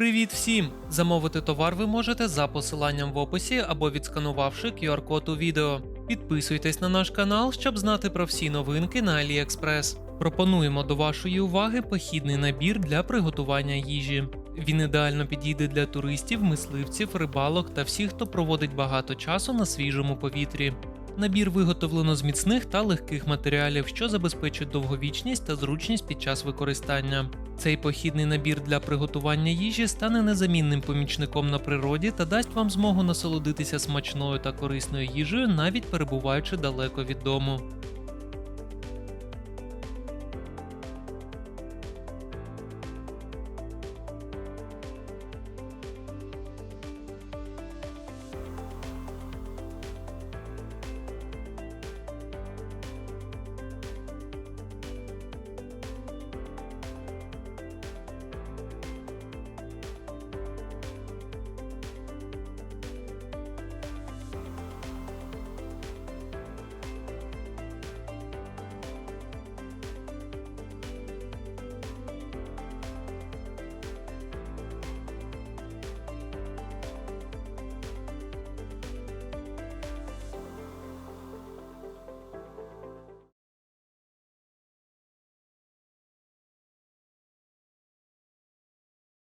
Привіт всім! Замовити товар ви можете за посиланням в описі або відсканувавши QR-код у відео. Підписуйтесь на наш канал, щоб знати про всі новинки на AliExpress. Пропонуємо до вашої уваги похідний набір для приготування їжі. Він ідеально підійде для туристів, мисливців, рибалок та всіх, хто проводить багато часу на свіжому повітрі. Набір виготовлено з міцних та легких матеріалів, що забезпечують довговічність та зручність під час використання. Цей похідний набір для приготування їжі стане незамінним помічником на природі та дасть вам змогу насолодитися смачною та корисною їжею, навіть перебуваючи далеко від дому.